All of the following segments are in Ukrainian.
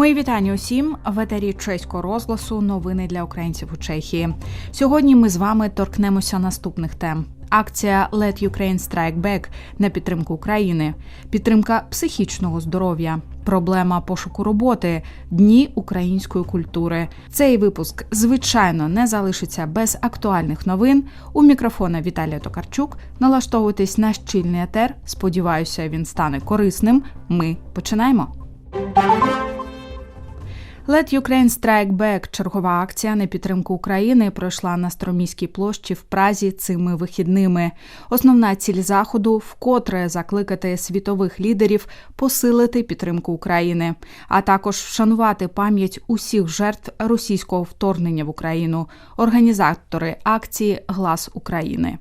Мої вітання усім в етері чеського розгласу. Новини для українців у Чехії. Сьогодні ми з вами торкнемося наступних тем. Акція Let Ukraine Strike Back на підтримку України, підтримка психічного здоров'я, проблема пошуку роботи, дні української культури. Цей випуск звичайно не залишиться без актуальних новин. У мікрофона Віталія Токарчук. Налаштовуйтесь на щільний етер. Сподіваюся, він стане корисним. Ми починаємо. Let Ukraine Strike Back – чергова акція на підтримку України пройшла на Строміській площі в Празі цими вихідними. Основна ціль заходу вкотре закликати світових лідерів посилити підтримку України, а також вшанувати пам'ять усіх жертв російського вторгнення в Україну. Організатори акції Глас України.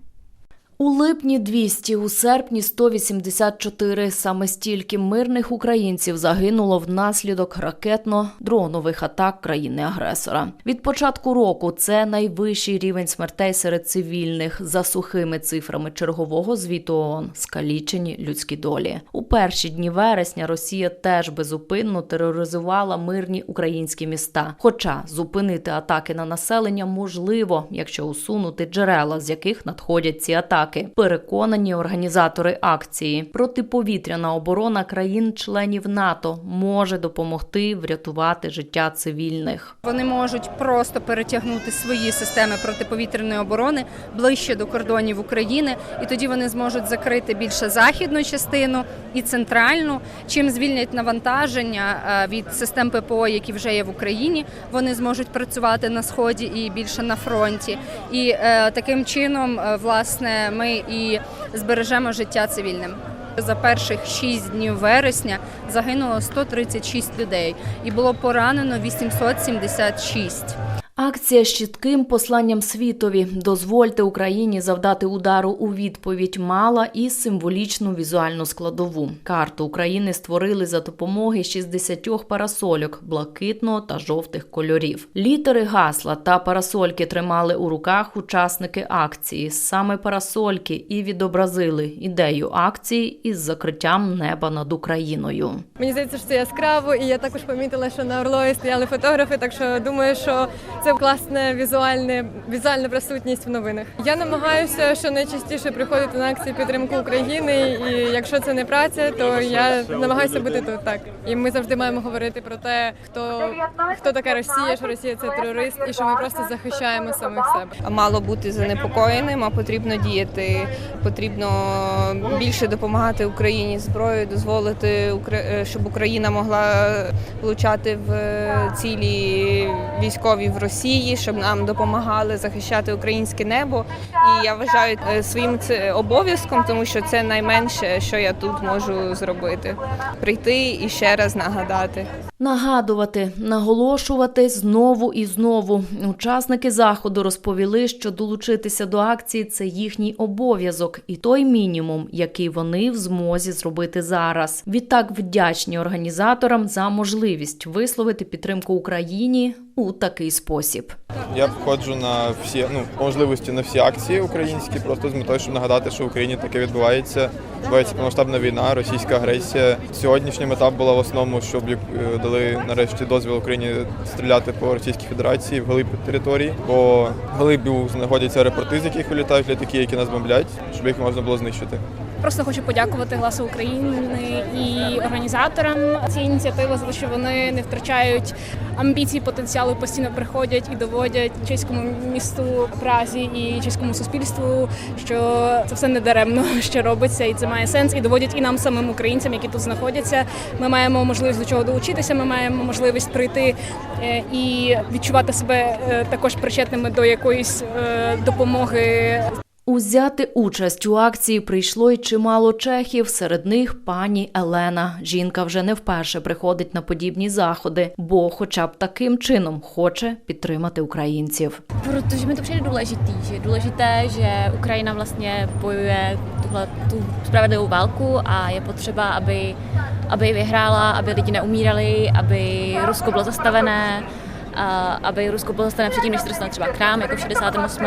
У липні 200, у серпні 184. Саме стільки мирних українців загинуло внаслідок ракетно-дронових атак країни-агресора. Від початку року це найвищий рівень смертей серед цивільних за сухими цифрами чергового звіту ООН скалічені людські долі. У перші дні вересня Росія теж безупинно тероризувала мирні українські міста. Хоча зупинити атаки на населення можливо, якщо усунути джерела, з яких надходять ці атаки. Переконані організатори акції. Протиповітряна оборона країн-членів НАТО може допомогти врятувати життя цивільних. Вони можуть просто перетягнути свої системи протиповітряної оборони ближче до кордонів України, і тоді вони зможуть закрити більше західну частину і центральну. Чим звільнять навантаження е, від систем ППО, які вже є в Україні. Вони зможуть працювати на сході і більше на фронті. І е, таким чином, е, власне, ми і збережемо життя цивільним. За перших 6 днів вересня загинуло 136 людей і було поранено 876. Акція з чітким посланням світові дозвольте Україні завдати удару у відповідь мала і символічну візуальну складову. Карту України створили за допомоги 60 парасольок блакитного та жовтих кольорів. Літери гасла та парасольки тримали у руках учасники акції. Саме парасольки і відобразили ідею акції із закриттям неба над Україною. Мені здається, що це яскраво, і я також помітила, що на Орлові стояли фотографи, так що думаю, що це класна візуальна, візуальна присутність в новинах. Я намагаюся щонайчастіше приходити на акції підтримки України, і якщо це не праця, то я намагаюся бути тут так. І ми завжди маємо говорити про те, хто, хто така Росія, що Росія це терорист, і що ми просто захищаємо самих себе. мало бути занепокоєним, а потрібно діяти. Потрібно більше допомагати Україні зброєю, дозволити, Укра- щоб Україна могла влучати в цілі військові в Росії, щоб нам допомагали захищати українське небо. І я вважаю е, своїм це обов'язком, тому що це найменше, що я тут можу зробити. Прийти і ще раз нагадати. Нагадувати, наголошувати знову і знову. Учасники заходу розповіли, що долучитися до акції це їхній обов'язок і той мінімум, який вони в змозі зробити зараз. Відтак вдячні організаторам за можливість висловити підтримку Україні у такий спосіб. Я входжу на всі ну можливості на всі акції українські, просто з метою, щоб нагадати, що в Україні таке відбувається. Відбувається повномасштабна війна, російська агресія. Сьогоднішній етап була в основному, щоб е, дали нарешті дозвіл Україні стріляти по Російській Федерації в глиб території. Бо в глибі знаходяться аеропорти, з яких вилітають літаки, які нас бомблять, щоб їх можна було знищити. Просто хочу подякувати Гласу України і організаторам цієї ініціативи за те, що вони не втрачають амбіції, потенціалу, постійно приходять і доводять чеському місту Празі і чеському суспільству, що це все не даремно, що робиться, і це має сенс. І доводять і нам самим українцям, які тут знаходяться. Ми маємо можливість до чого долучитися. Ми маємо можливість прийти е, і відчувати себе е, також причетними до якоїсь е, допомоги Узяти участь у акції прийшло й чимало чехів. Серед них пані Елена. Жінка вже не вперше приходить на подібні заходи, бо, хоча б таким чином, хоче підтримати українців. Že je důležité, že Ukrajina vlastně bojuje tuhle, tu spravedlivou válku a je potřeba, aby, aby vyhrála, aby lidi neumírali, aby Rusko bylo zastavené a aby Rusko bylo stane předtím, než se třeba k nám, jako v 68.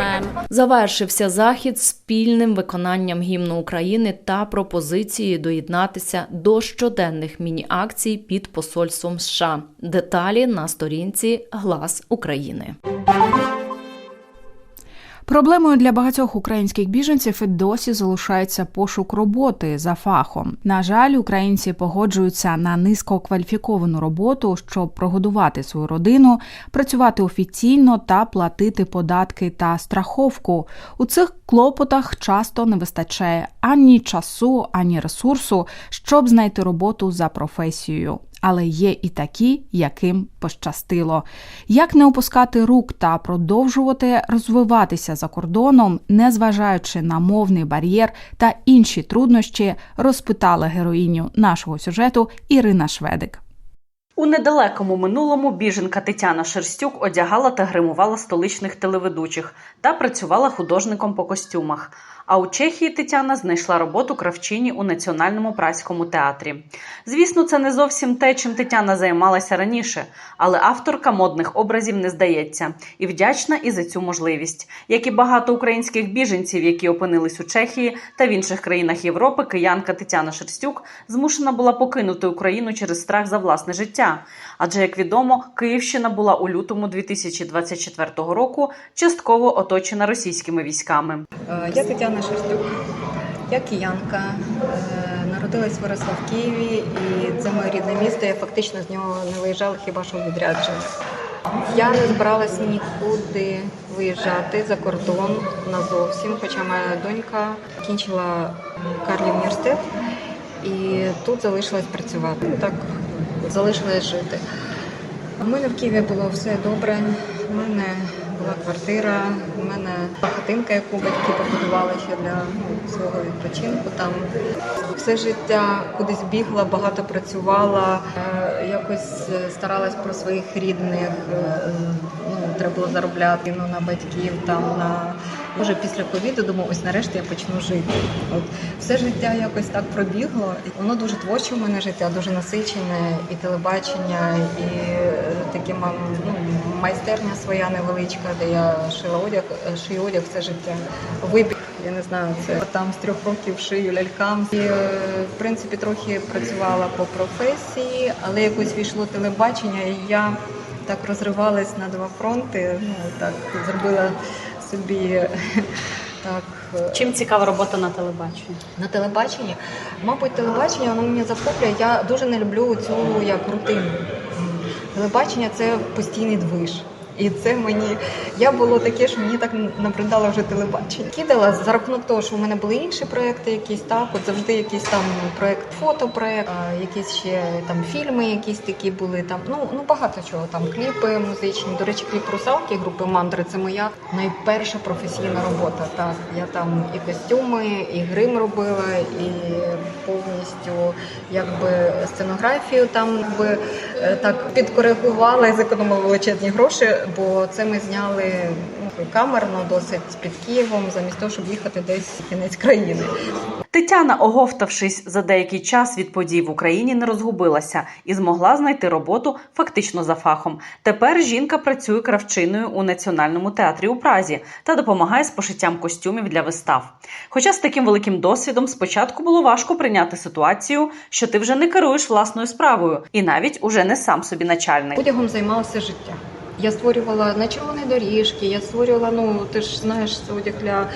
Завершився захід спільним виконанням гімну України та пропозицією доєднатися до щоденних міні-акцій під посольством США. Деталі на сторінці Глас України. Проблемою для багатьох українських біженців і досі залишається пошук роботи за фахом. На жаль, українці погоджуються на низькокваліфіковану роботу, щоб прогодувати свою родину, працювати офіційно та платити податки та страховку. У цих клопотах часто не вистачає ані часу, ані ресурсу, щоб знайти роботу за професією. Але є і такі, яким пощастило. Як не опускати рук та продовжувати розвиватися за кордоном, незважаючи на мовний бар'єр та інші труднощі, розпитала героїню нашого сюжету Ірина Шведик. У недалекому минулому біженка Тетяна Шерстюк одягала та гримувала столичних телеведучих та працювала художником по костюмах. А у Чехії Тетяна знайшла роботу кравчині у національному праському театрі. Звісно, це не зовсім те, чим Тетяна займалася раніше, але авторка модних образів не здається і вдячна і за цю можливість. Як і багато українських біженців, які опинились у Чехії та в інших країнах Європи, киянка Тетяна Шерстюк змушена була покинути Україну через страх за власне життя. Адже, як відомо, Київщина була у лютому 2024 року частково оточена російськими військами. Е, Я Тетяна Шерстюк, я киянка. Е, Народилась, виросла в Києві, і це моє рідне місто. Я фактично з нього не виїжджала хіба що відрядження. Я не збиралась нікуди виїжджати за кордон назовсім, хоча моя донька закінчила Карлів університет і тут залишилась працювати. Так залишилась жити. У мене в Києві було все добре. У мене була квартира, у мене хатинка, яку батьки побудували ще для ну, свого відпочинку. Там все життя кудись бігла, багато працювала, е, якось е, старалась про своїх рідних. е, Ну, треба було заробляти ну, на батьків, там на може після ковіду думаю, ось нарешті я почну жити. От все життя якось так пробігло. І Воно дуже творче в мене життя, дуже насичене, і телебачення, і е, мам, ну, майстерня своя невеличка, де я шила одяг, шию одяг все життя. Вибіг, я не знаю, це там з трьох років шию лялькам. І е, в принципі трохи працювала по професії, але якось війшло телебачення, і я так розривалась на два фронти. Ну так зробила собі так. е, Чим цікава робота на телебаченні? на телебаченні. Мабуть, телебачення воно мене захоплює. Я дуже не люблю цю як рутину. Телебачення це постійний движ. І це мені я було таке, що мені так набридало вже телебачення. Кидала за рахунок того, що в мене були інші проекти, якісь так, от завжди якийсь там проект, фотопроект, якісь ще там фільми, якісь такі були. Там ну ну багато чого. Там кліпи музичні. До речі, кліп русалки групи мандри. Це моя найперша професійна робота. Так, я там і костюми, і грим робила, і повністю якби сценографію там якби е, так підкоригувала і зекономила величезні гроші, бо це ми зняли ну, камерно досить під Києвом, замість того, щоб їхати десь в кінець країни. Тетяна, оговтавшись за деякий час від подій в Україні, не розгубилася і змогла знайти роботу фактично за фахом. Тепер жінка працює кравчиною у національному театрі у Празі та допомагає з пошиттям костюмів для вистав. Хоча з таким великим досвідом спочатку було важко прийняти ситуацію, що ти вже не керуєш власною справою, і навіть уже не сам собі начальник. Одягом займалася життя. Я створювала на червоні доріжки, я створювала, ну ти ж знаєш, одяг для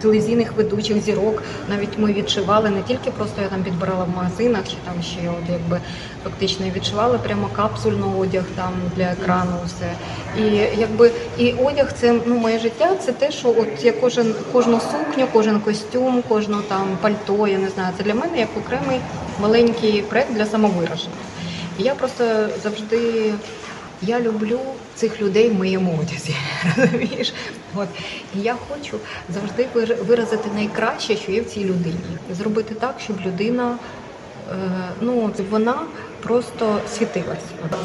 телевізійних ведучих зірок. Навіть ми відшивали не тільки просто я там підбирала в магазинах, чи там ще от якби фактично відшивали прямо капсульний одяг там для екрану. Все і якби і одяг це ну моє життя. Це те, що от я кожен кожну сукню, кожен костюм, кожну там пальто. Я не знаю. Це для мене як окремий маленький проект для самовираження. І я просто завжди. Я люблю цих людей в моєму одязі, розумієш? От. І я хочу завжди вир- виразити найкраще, що є в цій людині. Зробити так, щоб людина, е, ну, вона просто світилась.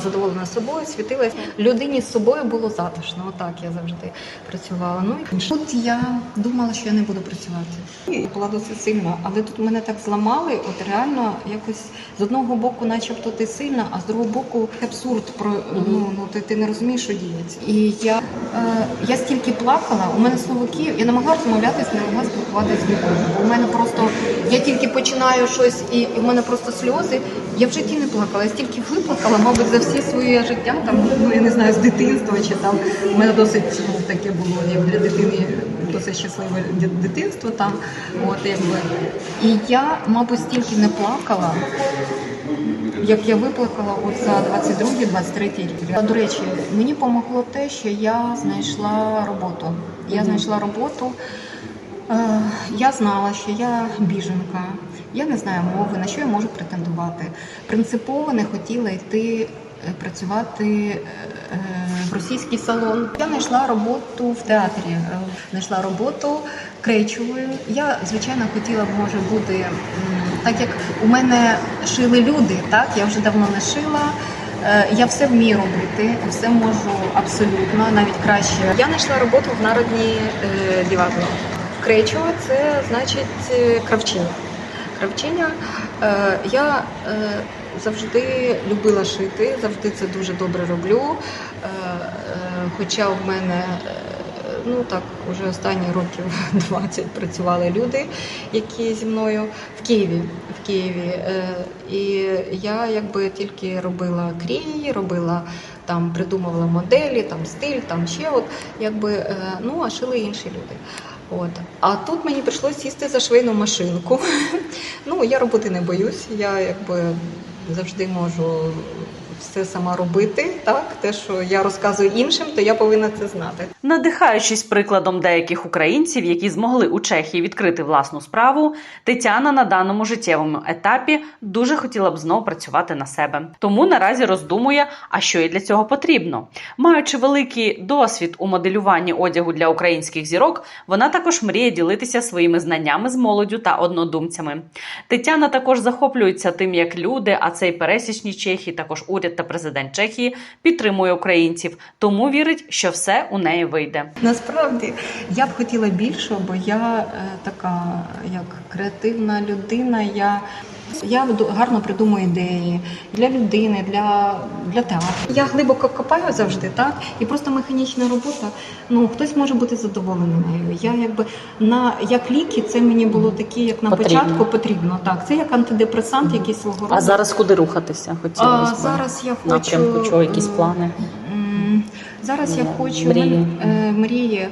Задоволена собою, світилась. Людині з собою було затишно. Отак я завжди працювала. Ну і тут я думала, що я не буду працювати. І була досить сильна, але тут мене так зламали. От реально якось з одного боку, начебто ти сильна, а з другого боку абсурд про ну, ну ти, ти не розумієш, що діється. І я, е, я стільки плакала, у мене слово Київ, я не могла розмовлятися, не могла спілкуватися з ніколи. Бо у мене просто я тільки починаю щось, і, і в мене просто сльози. Я в житті не плакала, я стільки виплакала, мабуть, за всі своє життя, там, ну я не знаю, з дитинства чи там у мене досить ну, таке було, як для дитини досить щасливе дитинство там. От якби. І я, мабуть, стільки не плакала, як я виплакала от за 22-23 рік. До речі, мені допомогло те, що я знайшла роботу. Я знайшла роботу. Е, Я знала, що я біженка, я не знаю мови, на що я можу претендувати. Принципово не хотіла йти е, працювати е, в російський салон. Я знайшла роботу в театрі, е, знайшла роботу кречовою. Я, звичайно, хотіла б, може бути, так як у мене шили люди, так я вже давно не шила. Е, Я все вмію робити, все можу абсолютно, навіть краще. Я знайшла роботу в народній е, діватло. Кречово це значить е, кравчиня. Кравчиня. Е, Я е, завжди любила шити, завжди це дуже добре роблю. Е, Хоча в мене ну так уже останні років 20 працювали люди, які зі мною в Києві. В Києві. І я якби тільки робила крії, робила там, придумувала моделі, там стиль, там ще от якби ну а шили інші люди. От. А тут мені прийшлося сісти за швейну машинку. ну, я роботи не боюсь, я якби завжди можу все сама робити. Так, те, що я розказую іншим, то я повинна це знати. Надихаючись прикладом деяких українців, які змогли у Чехії відкрити власну справу, Тетяна на даному життєвому етапі дуже хотіла б знову працювати на себе. Тому наразі роздумує, а що їй для цього потрібно. Маючи великий досвід у моделюванні одягу для українських зірок, вона також мріє ділитися своїми знаннями з молоддю та однодумцями. Тетяна також захоплюється тим, як люди, а це й пересічні чехи, також уряд та президент Чехії підтримує українців, тому вірить, що все у неї вийде. Насправді я б хотіла більшого, бо я е, така як креативна людина. Я, я гарно придумую ідеї для людини, для, для театру. Я глибоко копаю завжди, так і просто механічна робота. Ну хтось може бути задоволений нею. Я якби на як ліки, це мені було таке, як на Потрібно. початку потрібно. Так, це як антидепресант, який свого роду. А зараз куди рухатися? А, Хотілося б зараз я хочу напрямку, чого якісь плани? Зараз я хочу мрії. мен- е, мрії.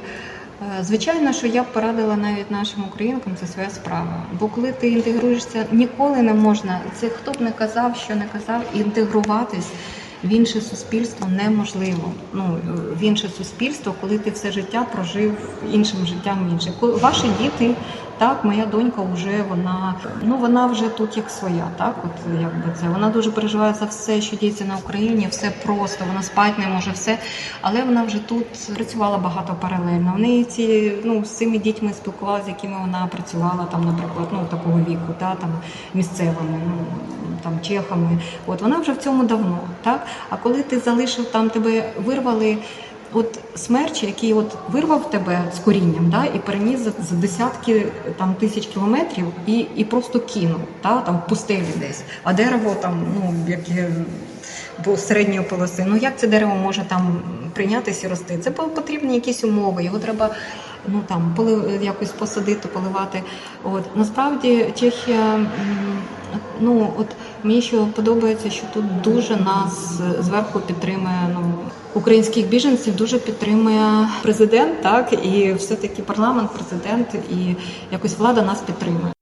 Е, Звичайно, що я б порадила навіть нашим українкам це своя справа. Бо коли ти інтегруєшся, ніколи не можна. Це хто б не казав, що не казав, інтегруватись в інше суспільство неможливо. Ну в інше суспільство, коли ти все життя прожив іншим життям інше. Ваші діти, так, моя донька вже вона ну вона вже тут як своя, так от якби це вона дуже переживає за все, що діється на Україні, все просто, вона спать не може, все. Але вона вже тут працювала багато паралельно. В неї ці ну з цими дітьми спілкувалася, з якими вона працювала там, наприклад, ну такого віку, та там місцевими, ну там чехами. От вона вже в цьому давно, так. А коли ти залишив там, тебе вирвали. От смерч, який от вирвав тебе з корінням, да, і переніс за, десятки там тисяч кілометрів і, і просто кинув, та, там в пустелі десь. А дерево там, ну яке бо середньої полоси. Ну як це дерево може там прийнятися і рости? Це по- потрібні якісь умови. Його треба ну там поли якось посадити, поливати. От насправді Чехія. Ну от мені що подобається, що тут дуже нас зверху підтримує ну українських біженців, дуже підтримує президент, так і все таки парламент, президент, і якось влада нас підтримує.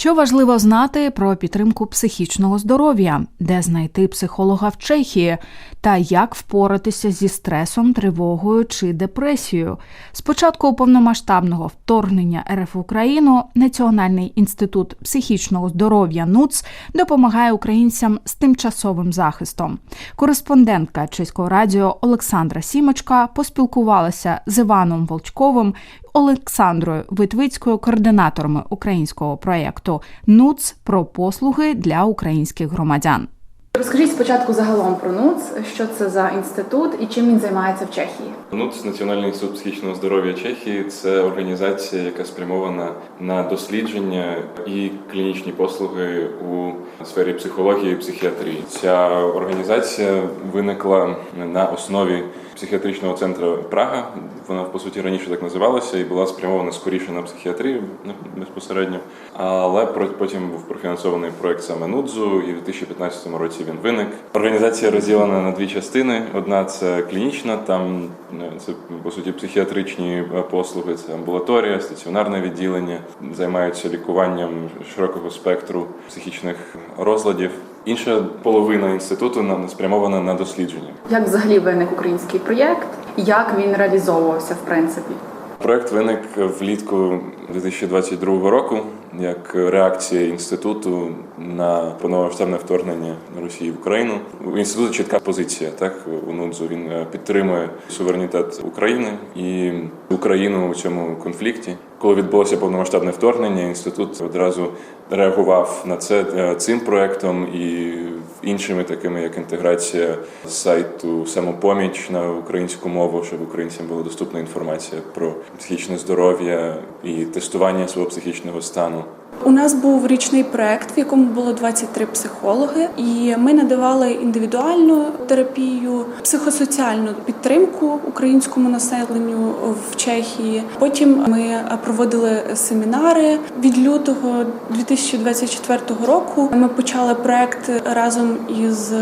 Що важливо знати про підтримку психічного здоров'я, де знайти психолога в Чехії, та як впоратися зі стресом, тривогою чи депресією. З початку повномасштабного вторгнення РФ Україну Національний інститут психічного здоров'я НУЦ допомагає українцям з тимчасовим захистом. Кореспондентка чеського радіо Олександра Сімочка поспілкувалася з Іваном Волчковим, Олександрою Витвицькою, координаторами українського проєкту НУЦ про послуги для українських громадян. Розкажіть спочатку загалом про НУЦ, що це за інститут і чим він займається в Чехії. НУЦ Національний інститут психічного здоров'я Чехії це організація, яка спрямована на дослідження і клінічні послуги у сфері психології і психіатрії. Ця організація виникла на основі психіатричного центру Прага. Вона по суті раніше так називалася і була спрямована скоріше на психіатрію ну, безпосередньо. Але потім був профінансований проект саме НУДЗу, і в 2015 році він виник. Організація розділена на дві частини: одна це клінічна, там е, це по суті психіатричні е, послуги, це амбулаторія, стаціонарне відділення, займаються лікуванням широкого спектру психічних розладів. Інша половина інституту на- спрямована на дослідження. Як взагалі виник український проєкт? Як він реалізовувався в принципі? Проект виник влітку 2022 року як реакція інституту на повномасштабне вторгнення Росії в Україну. У інституту чітка позиція. Так у НУДЗу він е, підтримує суверенітет України і Україну у цьому конфлікті. Коли відбулося повномасштабне вторгнення, інститут одразу реагував на це е, цим проектом і іншими такими, як інтеграція сайту самопоміч на українську мову, щоб українцям була доступна інформація про психічне здоров'я і тестування свого психічного стану. У нас був річний проект, в якому було 23 психологи, і ми надавали індивідуальну терапію, психосоціальну підтримку українському населенню в Чехії. Потім ми проводили семінари від лютого 2024 року. Ми почали проект разом із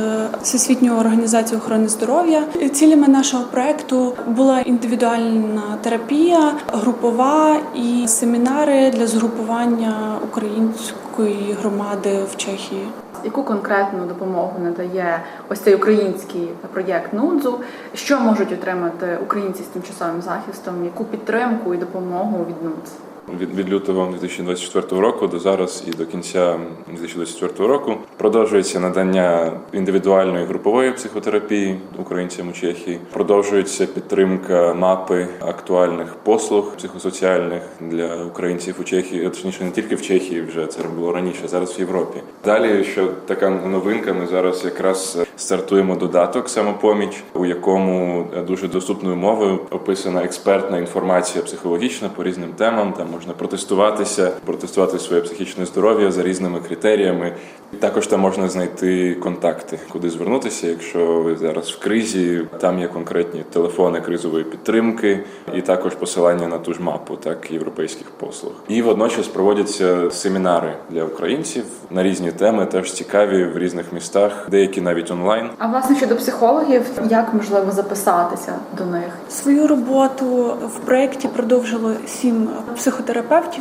Всесвітньою організацією охорони здоров'я. Цілями нашого проекту була індивідуальна терапія, групова і семінари для згрупування української громади в Чехії. Яку конкретну допомогу надає ось цей український проєкт НУДЗу? Що можуть отримати українці з тимчасовим захистом? Яку підтримку і допомогу від НУДЗ? Від, від лютого 2024 року до зараз і до кінця 2024 року продовжується надання індивідуальної групової психотерапії українцям у Чехії. Продовжується підтримка мапи актуальних послуг психосоціальних для українців у Чехії, точніше не тільки в Чехії, вже це було раніше, зараз в Європі. Далі, що така новинка, ми зараз якраз стартуємо додаток самопоміч, у якому дуже доступною мовою описана експертна інформація психологічна по різним темам. Там можна протестуватися, протестувати своє психічне здоров'я за різними критеріями. Також там можна знайти контакти, куди звернутися, якщо ви зараз в кризі. Там є конкретні телефони кризової підтримки, і також посилання на ту ж мапу, так європейських послуг. І водночас проводяться семінари для українців на різні теми, теж цікаві в різних містах, деякі навіть онлайн. А власне щодо психологів, як можливо записатися до них? Свою роботу в проєкті продовжило сім психотерапевтів,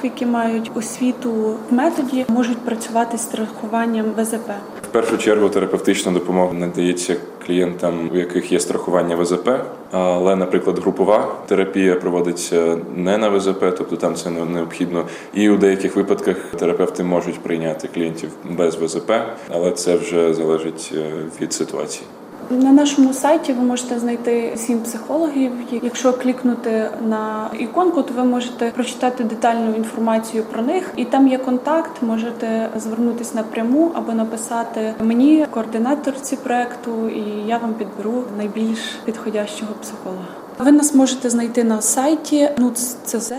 які мають освіту в методі, можуть працювати з страхуванням ВЗП. В першу чергу терапевтична допомога надається клієнтам, у яких є страхування ВЗП. Але, наприклад, групова терапія проводиться не на ВЗП, тобто там це не необхідно. І у деяких випадках терапевти можуть прийняти клієнтів без ВЗП, але це вже залежить е, від ситуації. На нашому сайті ви можете знайти сім психологів. Якщо клікнути на іконку, то ви можете прочитати детальну інформацію про них, і там є контакт. Можете звернутися напряму або написати мені координаторці проекту, і я вам підберу найбільш підходящого психолога. Ви нас можете знайти на сайті NUTS.CZ.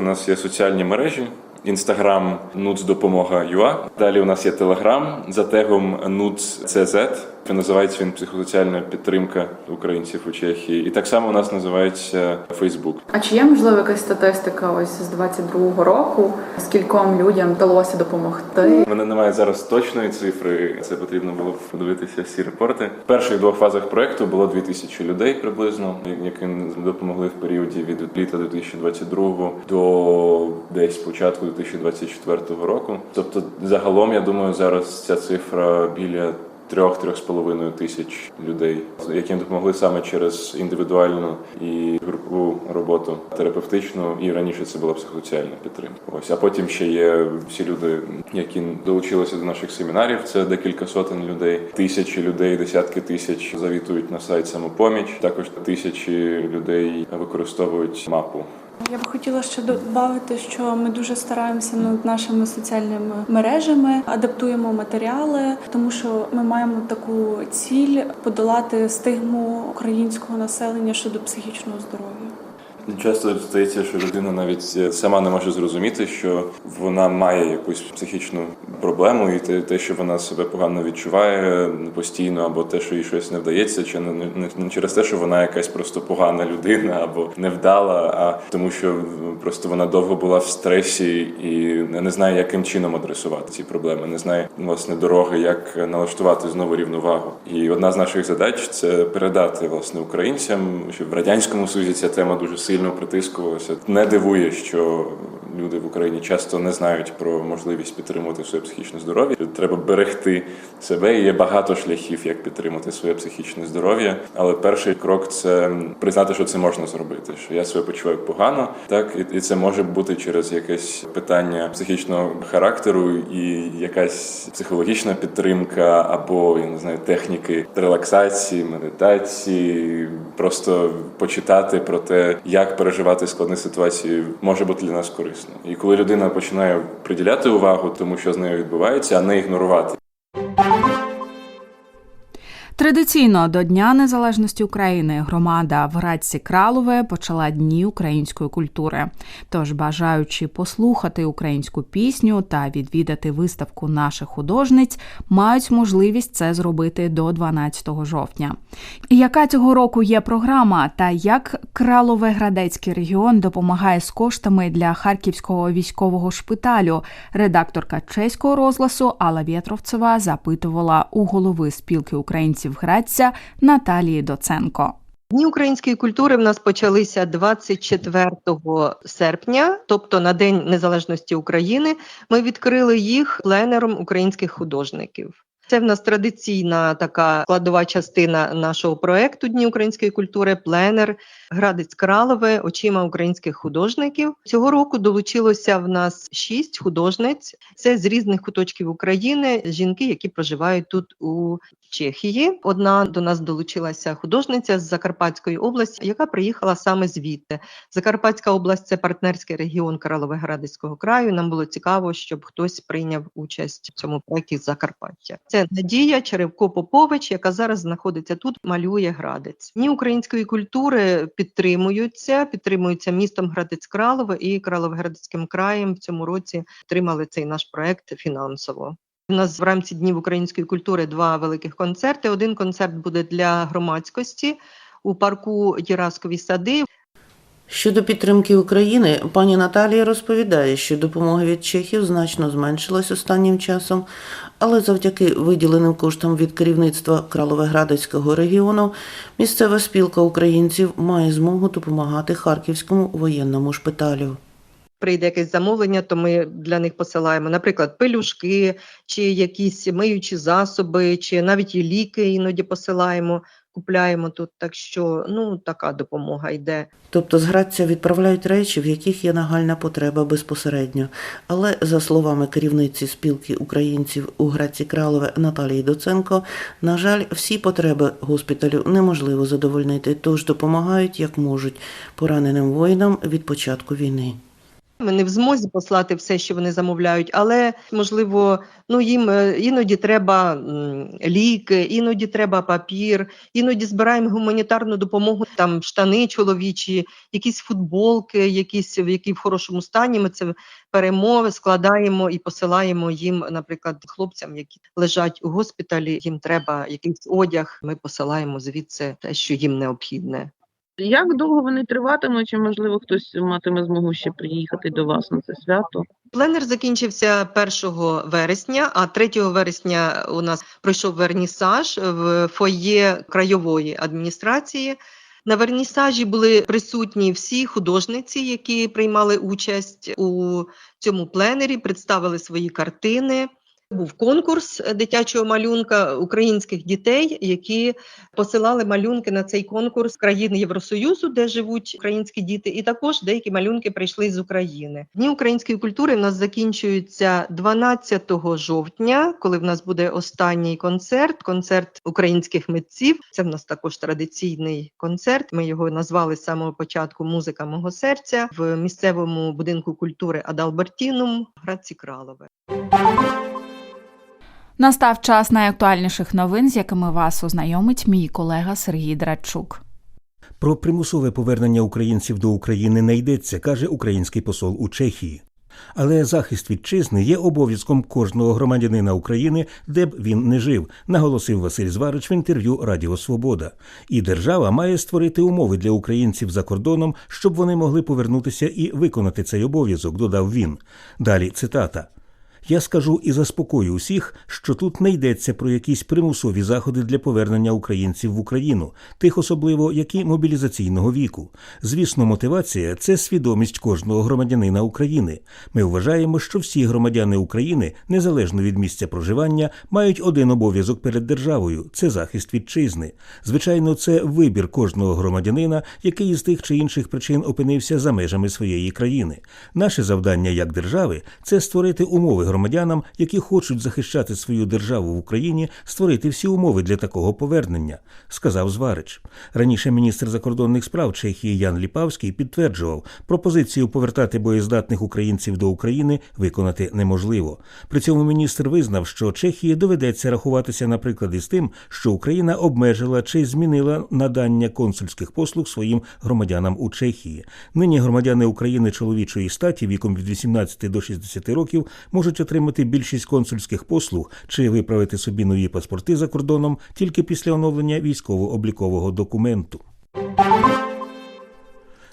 У нас є соціальні мережі. Інстаграм nutsdopomога.ua. Далі у нас є Телеграм за тегом nuts.cz. Називається він психосоціальна підтримка українців у Чехії. І так само у нас називається Фейсбук. А чи є можливо якась статистика ось з 22-го року? Скільком людям вдалося допомогти? У мене немає зараз точної цифри. Це потрібно було б подивитися всі репорти. В перших двох фазах проекту було 2000 людей приблизно, яким допомогли в періоді від літа 2022 до десь початку 2024 року. Тобто, загалом, я думаю, зараз ця цифра біля. Трьох-трьох з половиною тисяч людей, яким допомогли саме через індивідуальну і групову роботу терапевтичну, і раніше це була психосоціальна підтримка. Ось а потім ще є всі люди, які долучилися до наших семінарів. Це декілька сотень людей, тисячі людей, десятки тисяч завітують на сайт самопоміч. Також тисячі людей використовують мапу Я б хотіла ще додати, що ми дуже стараємося над нашими соціальними мережами, адаптуємо матеріали, тому що ми маємо таку ціль подолати стигму українського населення щодо психічного здоров'я. Часто здається, що людина навіть е, сама не може зрозуміти, що вона має якусь психічну проблему, і те, те, що вона себе погано відчуває постійно, або те, що їй щось не вдається, чи не, не, не через те, що вона якась просто погана людина або невдала, а тому, що просто вона довго була в стресі і не знає, яким чином адресувати ці проблеми, не знає власне дороги, як налаштувати знову рівновагу. І одна з наших задач це передати власне українцям, що в радянському Союзі ця тема дуже сильно притискувалася. Не дивує, що люди в Україні часто не знають про можливість підтримувати своє психічне здоров'я. Треба берегти себе. і Є багато шляхів, як підтримати своє психічне здоров'я. Але перший крок це признати, що це можна зробити. Що я себе почуваю погано, так і, це може бути через якесь питання психічного характеру і якась психологічна підтримка, або я не знаю, техніки релаксації, медитації, просто почитати про те, як переживати складні ситуації, може бути для нас корисно. І коли людина починає приділяти увагу тому, що з нею відбувається, а не ігнорувати. Традиційно до Дня Незалежності України громада в Градці Кралове почала дні української культури. Тож, бажаючи послухати українську пісню та відвідати виставку наших художниць, мають можливість це зробити до 12 жовтня. Яка цього року є програма та як Кралове-Градецький регіон допомагає з коштами для харківського військового шпиталю? Редакторка чеського розгласу Алла Вєтровцева запитувала у голови спілки українців Градця Наталії Доценко. Дні української культури в нас почалися 24 серпня, тобто на День Незалежності України. Ми відкрили їх пленером українських художників. Це в нас традиційна така складова частина нашого проекту Дні української культури. Пленер Градець Кралове очима українських художників. Цього року долучилося в нас шість художниць. Це з різних куточків України. Жінки, які проживають тут у Чехії. Одна до нас долучилася художниця з Закарпатської області, яка приїхала саме звідти. Закарпатська область це партнерський регіон Карлове-Градецького краю. Нам було цікаво, щоб хтось прийняв участь в цьому проєкті з Закарпаття. Це Надія Черевко Попович, яка зараз знаходиться тут, малює Градець. Дні української культури підтримуються, підтримуються містом Градець Кралове і Кралове-Градецьким краєм в цьому році підтримали цей наш проект фінансово. У нас в рамці днів української культури два великих концерти. Один концерт буде для громадськості у парку Єраскові сади. Щодо підтримки України, пані Наталія розповідає, що допомога від Чехів значно зменшилась останнім часом, але завдяки виділеним коштам від керівництва Кралове-Градецького регіону місцева спілка українців має змогу допомагати Харківському воєнному шпиталю. Прийде якесь замовлення, то ми для них посилаємо, наприклад, пелюшки, чи якісь миючі засоби, чи навіть і ліки іноді посилаємо, купляємо тут. Так що ну така допомога йде. Тобто з Градця відправляють речі, в яких є нагальна потреба безпосередньо. Але за словами керівниці спілки українців у Граці Кралове Наталії Доценко, на жаль, всі потреби госпіталю неможливо задовольнити, тож допомагають як можуть пораненим воїнам від початку війни. Ми не в змозі послати все, що вони замовляють, але можливо, ну їм е, іноді треба ліки, іноді треба папір, іноді збираємо гуманітарну допомогу, там штани чоловічі, якісь футболки, якісь які в хорошому стані. Ми це перемови складаємо і посилаємо їм, наприклад, хлопцям, які лежать у госпіталі. Їм треба якийсь одяг. Ми посилаємо звідси те, що їм необхідне. Як довго вони триватимуть, чи можливо хтось матиме змогу ще приїхати до вас на це свято? Пленер закінчився 1 вересня, а 3 вересня у нас пройшов вернісаж в фоє краєвої адміністрації. На вернісажі були присутні всі художниці, які приймали участь у цьому пленері, представили свої картини. Був конкурс дитячого малюнка українських дітей, які посилали малюнки на цей конкурс країн Євросоюзу, де живуть українські діти, і також деякі малюнки прийшли з України. Дні української культури в нас закінчуються 12 жовтня, коли в нас буде останній концерт, концерт українських митців. Це в нас також традиційний концерт. Ми його назвали з самого початку Музика мого серця в місцевому будинку культури Адалбертінум в Градці Кралове. Настав час найактуальніших новин, з якими вас ознайомить мій колега Сергій Драдчук. Про примусове повернення українців до України не йдеться, каже український посол у Чехії. Але захист вітчизни є обов'язком кожного громадянина України, де б він не жив, наголосив Василь Зварич в інтерв'ю Радіо Свобода. І держава має створити умови для українців за кордоном, щоб вони могли повернутися і виконати цей обов'язок, додав він. Далі цитата. Я скажу і заспокою усіх, що тут не йдеться про якісь примусові заходи для повернення українців в Україну, тих особливо, які мобілізаційного віку. Звісно, мотивація це свідомість кожного громадянина України. Ми вважаємо, що всі громадяни України, незалежно від місця проживання, мають один обов'язок перед державою це захист вітчизни. Звичайно, це вибір кожного громадянина, який із тих чи інших причин опинився за межами своєї країни. Наше завдання як держави це створити умови громадянам, які хочуть захищати свою державу в Україні, створити всі умови для такого повернення, сказав Зварич. Раніше міністр закордонних справ Чехії Ян Ліпавський підтверджував, пропозицію повертати боєздатних українців до України виконати неможливо. При цьому міністр визнав, що Чехії доведеться рахуватися, наприклад, із тим, що Україна обмежила чи змінила надання консульських послуг своїм громадянам у Чехії. Нині громадяни України чоловічої статі віком від 18 до 60 років можуть отримати більшість консульських послуг чи виправити собі нові паспорти за кордоном тільки після оновлення військово-облікового документу.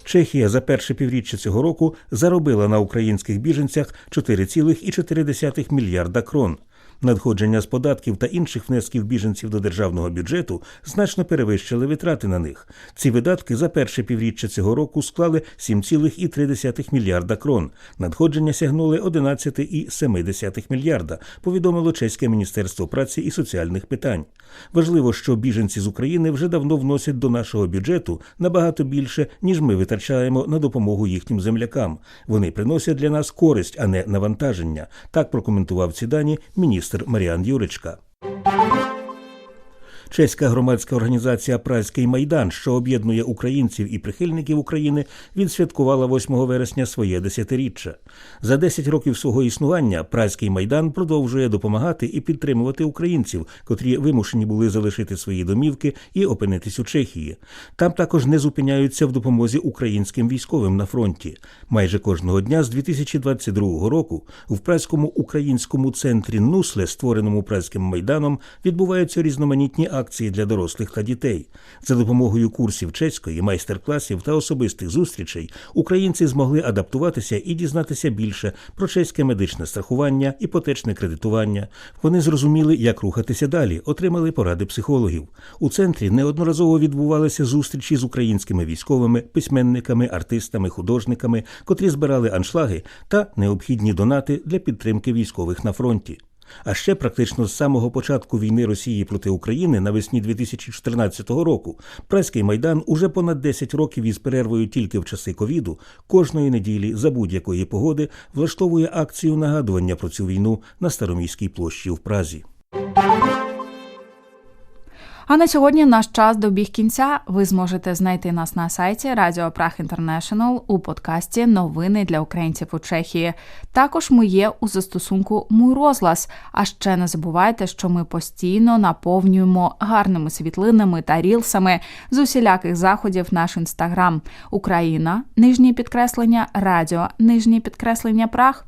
Чехія за перше півріччя цього року заробила на українських біженцях 4,4 мільярда крон. Надходження з податків та інших внесків біженців до державного бюджету значно перевищили витрати на них. Ці видатки за перше півріччя цього року склали 7,3 мільярда крон. Надходження сягнули 11,7 мільярда, повідомило Чеське міністерство праці і соціальних питань. Важливо, що біженці з України вже давно вносять до нашого бюджету набагато більше, ніж ми витрачаємо на допомогу їхнім землякам. Вони приносять для нас користь, а не навантаження. Так прокоментував ці дані міністр Маріан Юричка. Чеська громадська організація Празький майдан, що об'єднує українців і прихильників України, відсвяткувала 8 вересня своє десятиріччя. За 10 років свого існування Празький майдан продовжує допомагати і підтримувати українців, котрі вимушені були залишити свої домівки і опинитись у Чехії. Там також не зупиняються в допомозі українським військовим на фронті. Майже кожного дня з 2022 року в Празькому українському центрі Нусле, створеному Празьким майданом, відбуваються різноманітні акції для дорослих та дітей. За допомогою курсів чеської, майстер-класів та особистих зустрічей українці змогли адаптуватися і дізнатися більше про чеське медичне страхування, іпотечне кредитування. Вони зрозуміли, як рухатися далі, отримали поради психологів. У центрі неодноразово відбувалися зустрічі з українськими військовими, письменниками, артистами, художниками, котрі збирали аншлаги та необхідні донати для підтримки військових на фронті. А ще практично з самого початку війни Росії проти України навесні 2014 року Праський майдан уже понад 10 років із перервою тільки в часи ковіду кожної неділі за будь-якої погоди влаштовує акцію нагадування про цю війну на Староміській площі в Празі. А на сьогодні наш час добіг кінця. Ви зможете знайти нас на сайті Радіо Прах Інтернешнл у подкасті Новини для українців у Чехії. Також ми є у застосунку Мой розглас. А ще не забувайте, що ми постійно наповнюємо гарними світлинами та рілсами з усіляких заходів наш інстаграм Україна, нижнє підкреслення, Радіо, нижнє підкреслення Прах.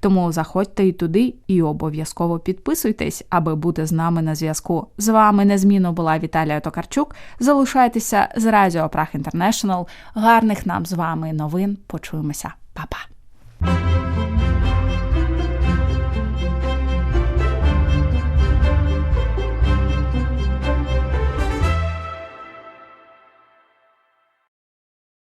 Тому заходьте і туди і обов'язково підписуйтесь, аби бути з нами на зв'язку. З вами незмінно була Віталія Токарчук. Залишайтеся з Радіо Прах Інтернешнл. Гарних нам з вами новин. Почуємося, Па-па!